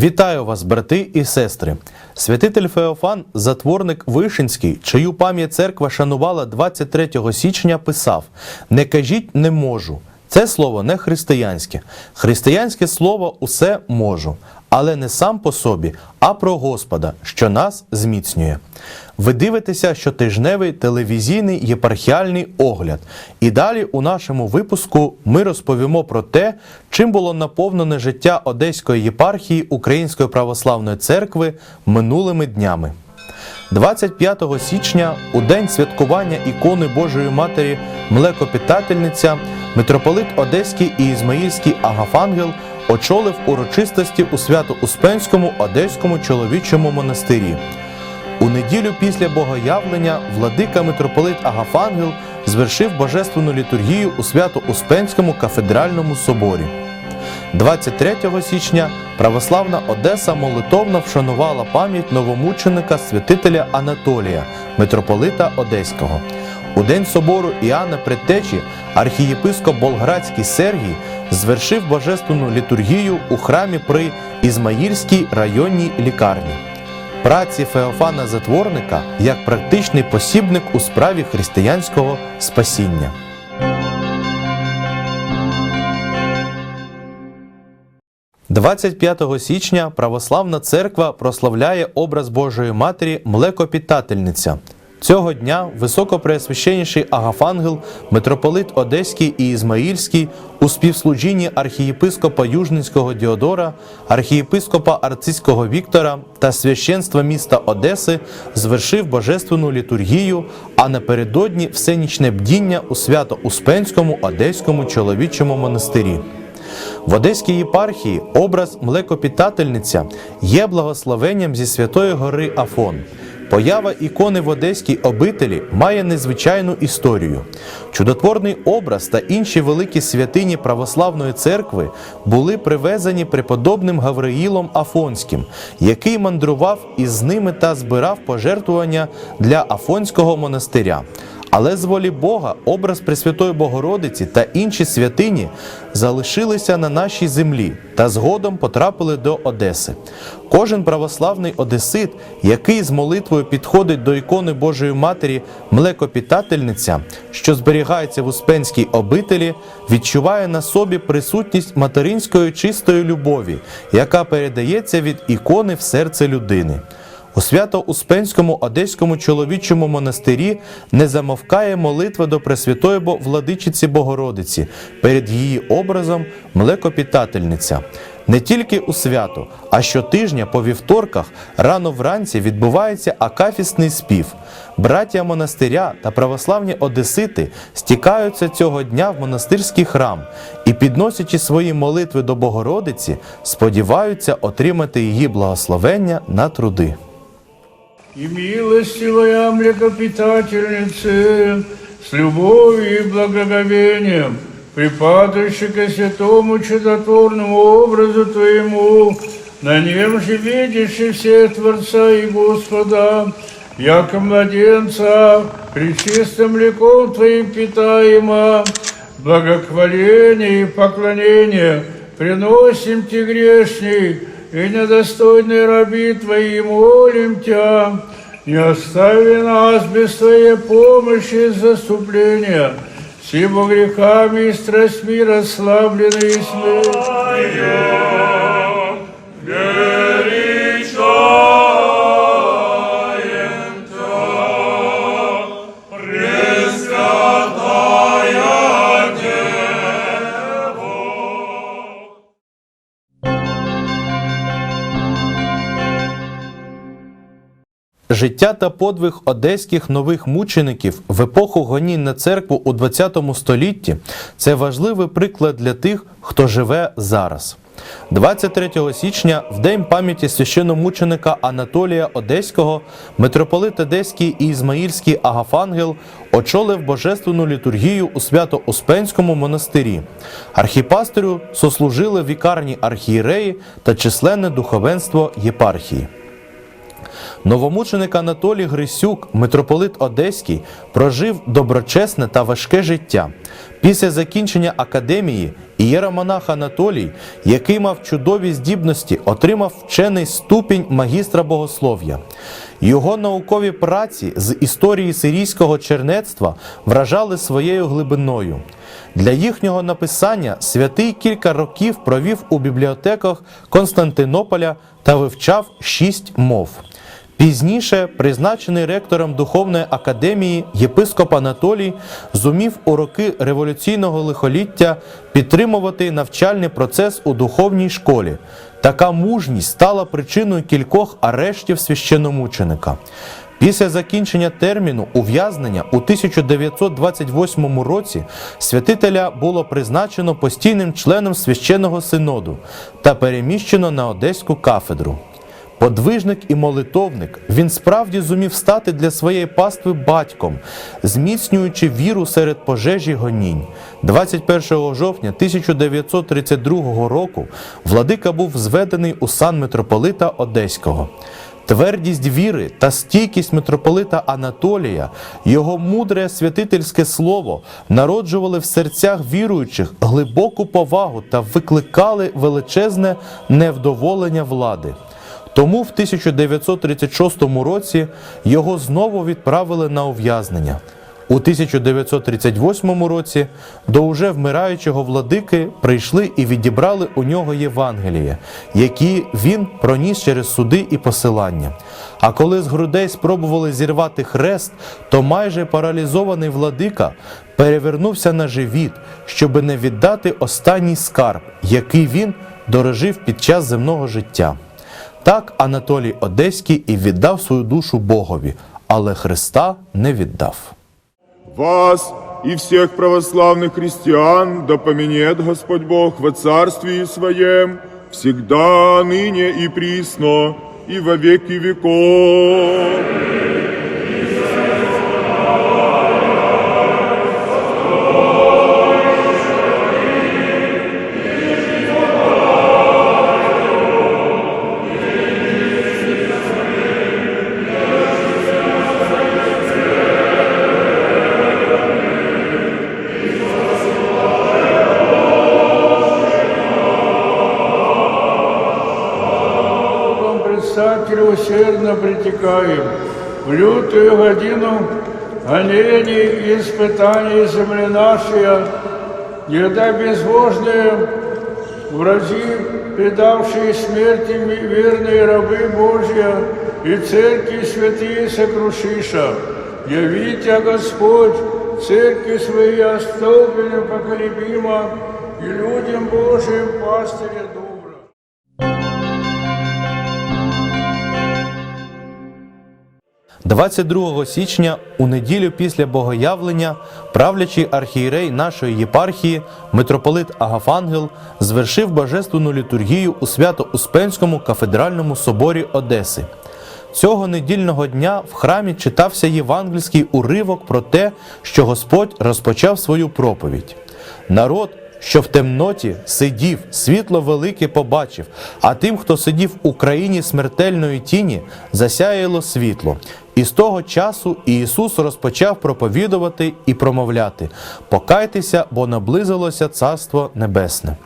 Вітаю вас, брати і сестри! Святитель Феофан, затворник Вишинський, чию пам'ять церква шанувала 23 січня, писав: Не кажіть не можу. Це слово не християнське. Християнське слово усе можу, але не сам по собі, а про Господа, що нас зміцнює. Ви дивитеся щотижневий телевізійний єпархіальний огляд. І далі у нашому випуску ми розповімо про те, чим було наповнене життя Одеської єпархії Української православної церкви минулими днями. 25 січня, у день святкування ікони Божої Матері Млекопітательниця, митрополит Одеський і Ізмаїльський Агафангел очолив урочистості у Свято-Успенському Одеському чоловічому монастирі. У неділю після богоявлення владика митрополит Агафангел звершив божественну літургію у Свято-Успенському кафедральному соборі. 23 січня православна Одеса молитовно вшанувала пам'ять новомученика святителя Анатолія, митрополита Одеського. У день собору Іоанна Предтечі архієпископ Болградський Сергій звершив божественну літургію у храмі при Ізмаїльській районній лікарні. Праці Феофана Затворника як практичний посібник у справі християнського спасіння. – 25 січня православна церква прославляє образ Божої Матері Млекопітательниця. Цього дня високопреосвященніший Агафангел, митрополит Одеський і Ізмаїльський у співслужінні архієпископа Южницького Діодора, архієпископа Арцизького Віктора та священства міста Одеси звершив божественну літургію, а напередодні всенічне бдіння у свято-успенському Одеському чоловічому монастирі. В Одеській єпархії образ млекопітательниця є благословенням зі Святої Гори Афон. Поява ікони в Одеській обителі має незвичайну історію. Чудотворний образ та інші великі святині православної церкви були привезені преподобним Гавриїлом Афонським, який мандрував із ними та збирав пожертвування для Афонського монастиря. Але з волі Бога образ Пресвятої Богородиці та інші святині залишилися на нашій землі та згодом потрапили до Одеси. Кожен православний одесит, який з молитвою підходить до ікони Божої Матері Млекопітательниця, що зберігається в Успенській обителі, відчуває на собі присутність материнської чистої любові, яка передається від ікони в серце людини. У свято-успенському одеському чоловічому монастирі не замовкає молитва до Пресвятої владичиці Богородиці перед її образом млекопітательниця. Не тільки у свято, а щотижня по вівторках рано вранці відбувається акафісний спів. Браття монастиря та православні одесити стікаються цього дня в монастирський храм і, підносячи свої молитви до Богородиці, сподіваються отримати її благословення на труди. И милостивая млекопитательнице, с любовью и благоговением, припадающий ко святому чудотворному образу Твоему, на нем же видящий все Творца и Господа, яко младенца, причистым млеком Твоим питаемо, благохваление и поклонение приносим Ти грешный, и недостойны раби Твои молим Тебя, не остави нас без Твоей помощи и заступления, сибо грехами и страстьми расслабленные смерть. Життя та подвиг одеських нових мучеників в епоху гонінь на церкву у ХХ столітті це важливий приклад для тих, хто живе зараз. 23 січня, в день пам'яті священномученика Анатолія Одеського, митрополит Одеський і Ізмаїльський Агафангел очолив божественну літургію у Свято-Успенському монастирі. Архіпасторю сослужили вікарні архієреї та численне духовенство єпархії. Новомученик Анатолій Грисюк, митрополит Одеський, прожив доброчесне та важке життя. Після закінчення академії ієромонах Анатолій, який мав чудові здібності, отримав вчений ступінь магістра богослов'я. Його наукові праці з історії сирійського чернецтва вражали своєю глибиною. Для їхнього написання святий кілька років провів у бібліотеках Константинополя та вивчав шість мов. Пізніше, призначений ректором Духовної академії, єпископ Анатолій зумів у роки революційного лихоліття підтримувати навчальний процес у духовній школі. Така мужність стала причиною кількох арештів священомученика. Після закінчення терміну ув'язнення у 1928 році святителя було призначено постійним членом священного синоду та переміщено на Одеську кафедру. Подвижник і молитовник, він справді зумів стати для своєї пастви батьком, зміцнюючи віру серед пожежі гонінь. 21 жовтня 1932 року владика був зведений у сан митрополита Одеського. Твердість віри та стійкість митрополита Анатолія, його мудре святительське слово народжували в серцях віруючих глибоку повагу та викликали величезне невдоволення влади. Тому в 1936 році його знову відправили на ув'язнення. У 1938 році до уже вмираючого владики прийшли і відібрали у нього Євангеліє, які він проніс через суди і посилання. А коли з грудей спробували зірвати хрест, то майже паралізований владика перевернувся на живіт, щоби не віддати останній скарб, який він дорожив під час земного життя. Так Анатолій Одеський і віддав свою душу Богові, але Христа не віддав. Вас и всех православных христиан да Господь Бог во Царствии Своем, всегда, ныне и присно, и во веки веков. Предстателю усердно притекаем в лютую годину гонений и испытаний земли нашей, когда безбожные врази, предавшие смерти верные рабы Божьи и церкви святые сокрушиша. Явите, Господь, церкви свои остолбили поколебимо, и людям Божьим пастыря 22 січня у неділю після богоявлення правлячий архієрей нашої єпархії митрополит Агафангел звершив божественну літургію у Свято-Успенському кафедральному соборі Одеси. Цього недільного дня в храмі читався євангельський уривок про те, що Господь розпочав свою проповідь. Народ, що в темноті сидів, світло велике побачив, а тим, хто сидів у країні смертельної тіні, засяяло світло. І з того часу Ісус розпочав проповідувати і промовляти: Покайтеся, бо наблизилося Царство Небесне.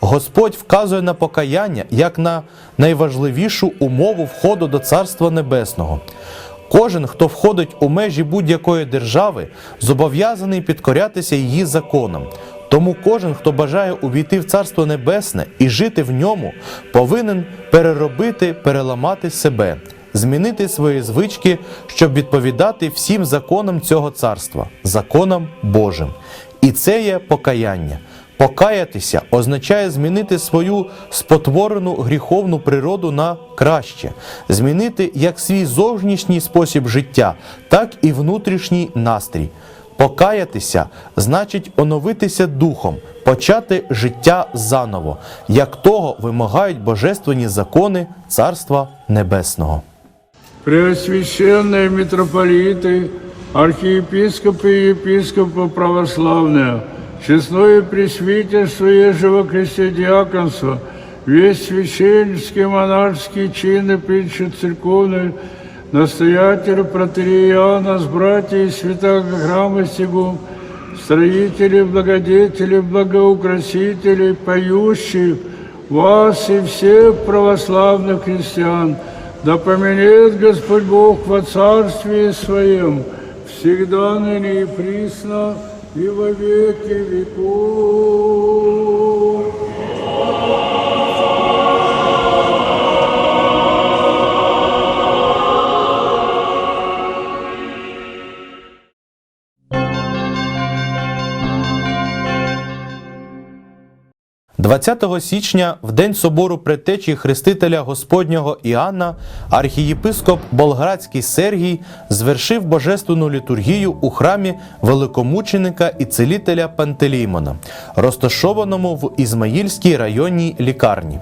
Господь вказує на покаяння як на найважливішу умову входу до Царства Небесного. Кожен, хто входить у межі будь-якої держави, зобов'язаний підкорятися її законам. Тому кожен, хто бажає увійти в Царство Небесне і жити в ньому, повинен переробити, переламати себе, змінити свої звички, щоб відповідати всім законам цього царства, законам Божим. І це є покаяння. Покаятися означає змінити свою спотворену гріховну природу на краще, змінити як свій зовнішній спосіб життя, так і внутрішній настрій. Покаятися значить оновитися духом, почати життя заново, як того вимагають божественні закони Царства Небесного. Преосвященные митрополиты, архиепископы и епископы православные, честное пресвитерство и живокрестиадиаконство, весь священнический монашеский чин и притча церковный, настоятель протереяна с братьей святого храма сего, строители, благодетели, благоукрасители, поющие, вас и всех православных христиан, да поменяет Господь Бог во Царстве Своем, всегда ныне и присно, и во веки веков. – 20 січня, в день собору предтечі Хрестителя Господнього Іоанна, архієпископ Болградський Сергій звершив божественну літургію у храмі великомученика і целителя Пантелеймона, розташованому в Ізмаїльській районній лікарні.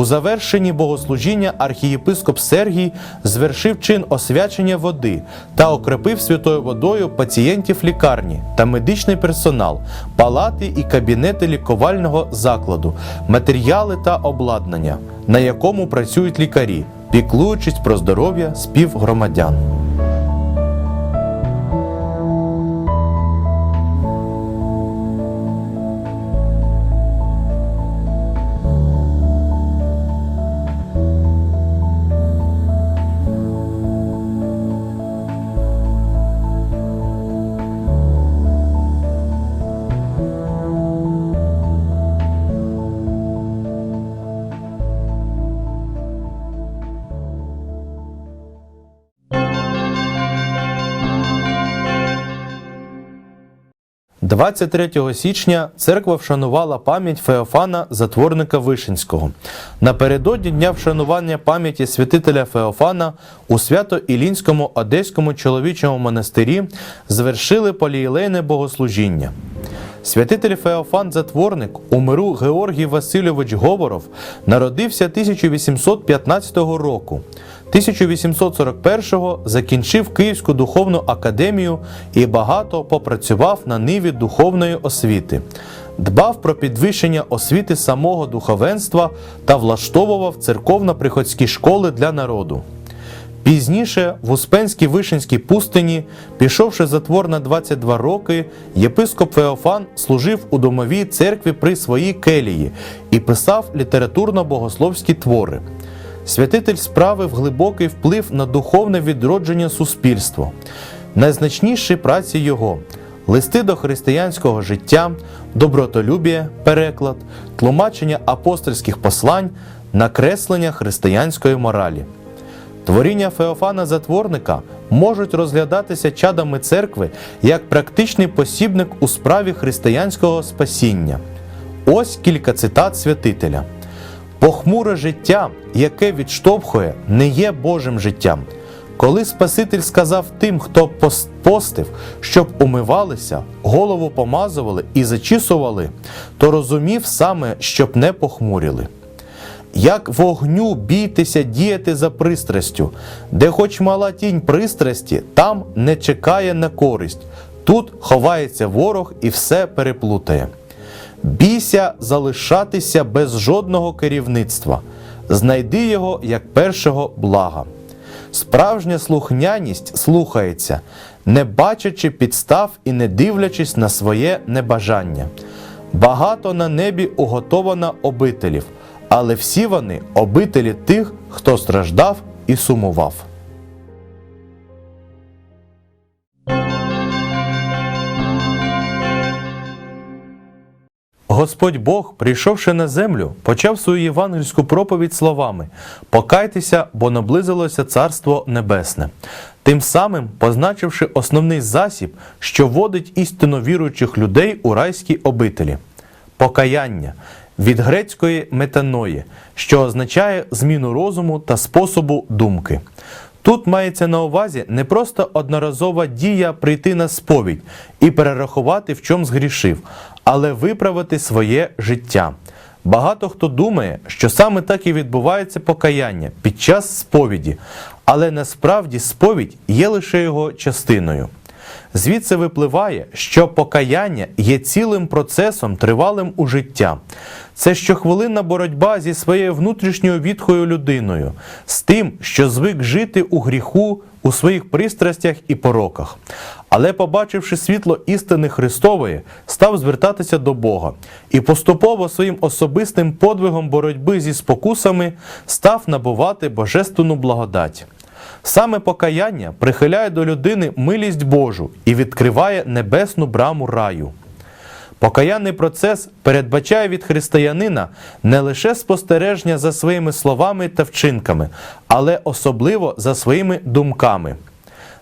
У завершенні богослужіння архієпископ Сергій звершив чин освячення води та окрепив святою водою пацієнтів лікарні та медичний персонал, палати і кабінети лікувального закладу, матеріали та обладнання, на якому працюють лікарі, піклуючись про здоров'я співгромадян. – 23 січня церква вшанувала пам'ять Феофана Затворника Вишинського. Напередодні дня вшанування пам'яті святителя Феофана у Свято-Ілінському Одеському чоловічому монастирі звершили полієлейне богослужіння. Святитель Феофан Затворник у миру Георгій Васильович Говоров народився 1815 року. 1841-го закінчив Київську духовну академію і багато попрацював на ниві духовної освіти. Дбав про підвищення освіти самого духовенства та влаштовував церковно-приходські школи для народу. Пізніше в Успенській Вишинській пустині, пішовши затвор на 22 роки, єпископ Феофан служив у домовій церкві при своїй келії і писав літературно-богословські твори. Святитель справив глибокий вплив на духовне відродження суспільства. Найзначніші праці його листи до християнського життя, добротолюбія, переклад, тлумачення апостольських послань, накреслення християнської моралі. Творіння Феофана Затворника можуть розглядатися чадами церкви як практичний посібник у справі християнського спасіння. Ось кілька цитат святителя. Похмуре життя, яке відштовхує, не є Божим життям. Коли Спаситель сказав тим, хто постив, щоб умивалися, голову помазували і зачісували, то розумів саме, щоб не похмуріли. Як вогню бійтеся діяти за пристрастю, де хоч мала тінь пристрасті, там не чекає на користь. Тут ховається ворог і все переплутає. Бійся залишатися без жодного керівництва, знайди його як першого блага. Справжня слухняність слухається, не бачачи підстав і не дивлячись на своє небажання. Багато на небі уготовано обителів, але всі вони обителі тих, хто страждав і сумував. Господь Бог, прийшовши на землю, почав свою євангельську проповідь словами: Покайтеся, бо наблизилося Царство Небесне. Тим самим позначивши основний засіб, що водить істинно віруючих людей у райській обителі покаяння від грецької метаної, що означає зміну розуму та способу думки. Тут мається на увазі не просто одноразова дія прийти на сповідь і перерахувати, в чому згрішив, але виправити своє життя. Багато хто думає, що саме так і відбувається покаяння під час сповіді, але насправді сповідь є лише його частиною. Звідси випливає, що покаяння є цілим процесом, тривалим у життя. Це щохвилинна боротьба зі своєю внутрішньою відхою людиною, з тим, що звик жити у гріху, у своїх пристрастях і пороках. Але, побачивши світло істини Христової, став звертатися до Бога і поступово своїм особистим подвигом боротьби зі спокусами став набувати божественну благодать. Саме покаяння прихиляє до людини милість Божу і відкриває небесну браму раю. Покаянний процес передбачає від християнина не лише спостереження за своїми словами та вчинками, але особливо за своїми думками.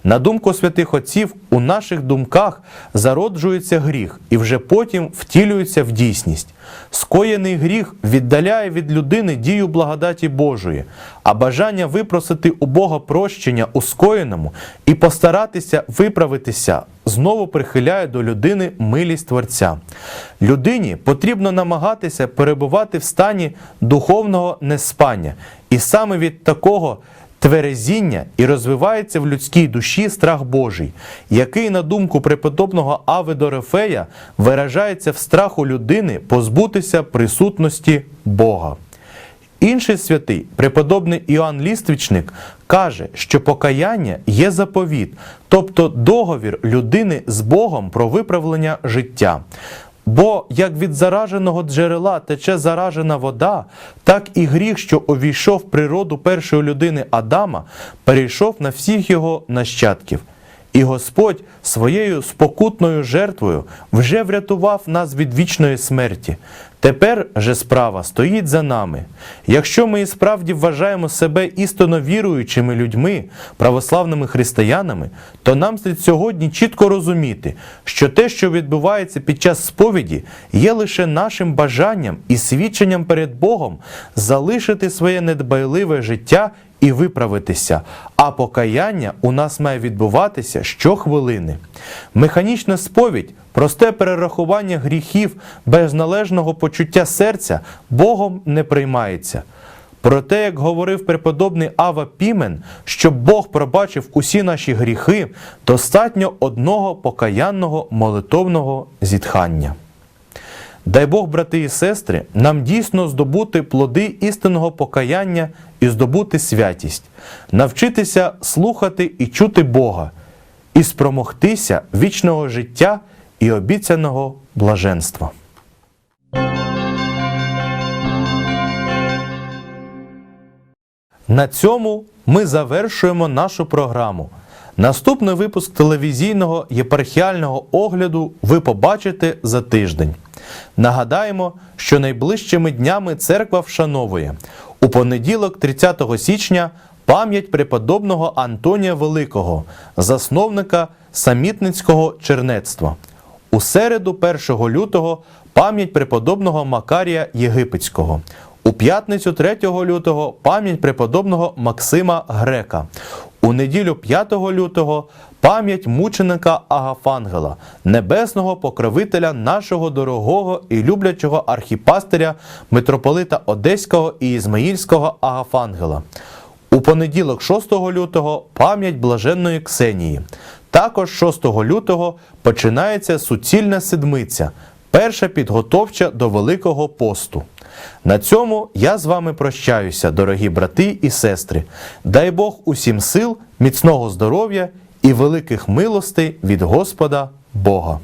На думку святих отців, у наших думках зароджується гріх і вже потім втілюється в дійсність. Скоєний гріх віддаляє від людини дію благодаті Божої, а бажання випросити у Бога прощення у скоєному і постаратися виправитися знову прихиляє до людини милість Творця. Людині потрібно намагатися перебувати в стані духовного неспання, і саме від такого тверезіння і розвивається в людській душі страх Божий, який, на думку преподобного Ави Дорофея, виражається в страху людини позбутися присутності Бога. Інший святий, преподобний Іоанн Ліствічник, каже, що покаяння є заповіт, тобто договір людини з Богом про виправлення життя. Бо як від зараженого джерела тече заражена вода, так і гріх, що увійшов в природу першої людини Адама, перейшов на всіх його нащадків. І Господь своєю спокутною жертвою вже врятував нас від вічної смерті. Тепер же справа стоїть за нами. Якщо ми і справді вважаємо себе істинно віруючими людьми, православними християнами, то нам слід сьогодні чітко розуміти, що те, що відбувається під час сповіді, є лише нашим бажанням і свідченням перед Богом залишити своє недбайливе життя і виправитися, а покаяння у нас має відбуватися щохвилини. Механічна сповідь, просте перерахування гріхів без належного почуття серця Богом не приймається. Проте, як говорив преподобний Ава Пімен, щоб Бог пробачив усі наші гріхи, достатньо одного покаянного молитовного зітхання. Дай Бог, брати і сестри, нам дійсно здобути плоди істинного покаяння і здобути святість, навчитися слухати і чути Бога, і спромогтися вічного життя і обіцяного блаженства. На цьому ми завершуємо нашу програму. Наступний випуск телевізійного єпархіального огляду ви побачите за тиждень. Нагадаємо, що найближчими днями церква вшановує у понеділок, 30 січня, пам'ять преподобного Антонія Великого, засновника самітницького чернецтва. У середу, 1 лютого, пам'ять преподобного Макарія Єгипетського. У п'ятницю 3 лютого пам'ять преподобного Максима Грека. У неділю 5 лютого пам'ять мученика Агафангела, небесного покровителя нашого дорогого і люблячого архіпастиря митрополита Одеського і Ізмаїльського Агафангела. У понеділок 6 лютого пам'ять блаженної Ксенії. Також 6 лютого починається суцільна седмиця, перша підготовча до Великого посту. На цьому я з вами прощаюся, дорогі брати і сестри. Дай Бог усім сил, міцного здоров'я і великих милостей від Господа Бога.